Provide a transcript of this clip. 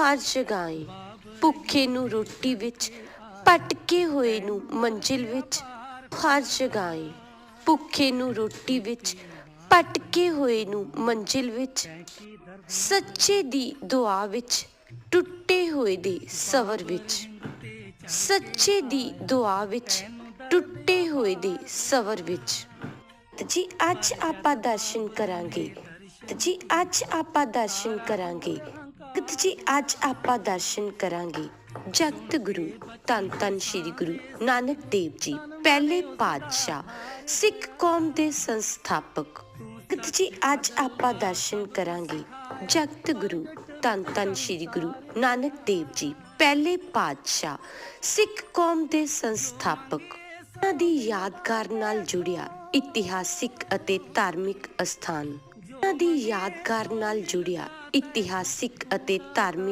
ਹਰ ਜਗ੍ਹਾ ਭੁੱਖੇ ਨੂੰ ਰੋਟੀ ਵਿੱਚ ਭਟਕੇ ਹੋਏ ਨੂੰ ਮੰਜ਼ਿਲ ਵਿੱਚ ਹਰ ਜਗ੍ਹਾ ਭੁੱਖੇ ਨੂੰ ਰੋਟੀ ਵਿੱਚ ਭਟਕੇ ਹੋਏ ਨੂੰ ਮੰਜ਼ਿਲ ਵਿੱਚ ਸੱਚੇ ਦੀ ਦੁਆ ਵਿੱਚ, ਟੁੱਟੇ ਹੋਏ ਦੇ ਸਬਰ ਵਿੱਚ। ਸੱਚੇ ਦੀ ਦੁਆ ਵਿੱਚ, ਟੁੱਟੇ ਹੋਏ ਦੇ ਸਬਰ ਵਿੱਚ। ਜੀ, ਅੱਜ ਆਪਾਂ ਦਰਸ਼ਨ ਕਰਾਂਗੇ। ਤੇ ਜੀ, ਅੱਜ ਆਪਾਂ ਦਰਸ਼ਨ ਕਰਾਂਗੇ। ਤੇ ਜੀ, ਅੱਜ ਆਪਾਂ ਦਰਸ਼ਨ ਕਰਾਂਗੇ ਜਗਤ ਗੁਰੂ, ਧੰਨ ਧੰਨ ਸ੍ਰੀ ਗੁਰੂ ਨਾਨਕ ਦੇਵ ਜੀ, ਪਹਿਲੇ ਪਾਤਸ਼ਾਹ, ਸਿੱਖ ਕੌਮ ਦੇ ਸੰਸਥਾਪਕ। ਤੇ ਜੀ, ਅੱਜ ਆਪਾਂ ਦਰਸ਼ਨ ਕਰਾਂਗੇ ਜਗਤ ਗੁਰੂ, ਧੰਨ ਧੰਨ ਸ੍ਰੀ ਗੁਰੂ ਨਾਨਕ ਦੇਵ ਜੀ, ਪਹਿਲੇ ਪਾਤਸ਼ਾਹ, ਸਿੱਖ ਕੌਮ ਦੇ ਸੰਸਥਾਪਕ। ਉਹਨਾਂ ਦੀ ਯਾਦਗਾਰ ਨਾਲ ਜੁੜਿਆ ਇਤਿਹਾਸਿਕ ਅਤੇ ਧਾਰਮਿਕ ਅਸਥਾਨ। ਦੀ ਯਾਦਗਾਰ ਨਾਲ ਜੁੜਿਆ ਇਤਿਹਾਸਿਕ ਅਤੇ ਧਾਰਮਿਕ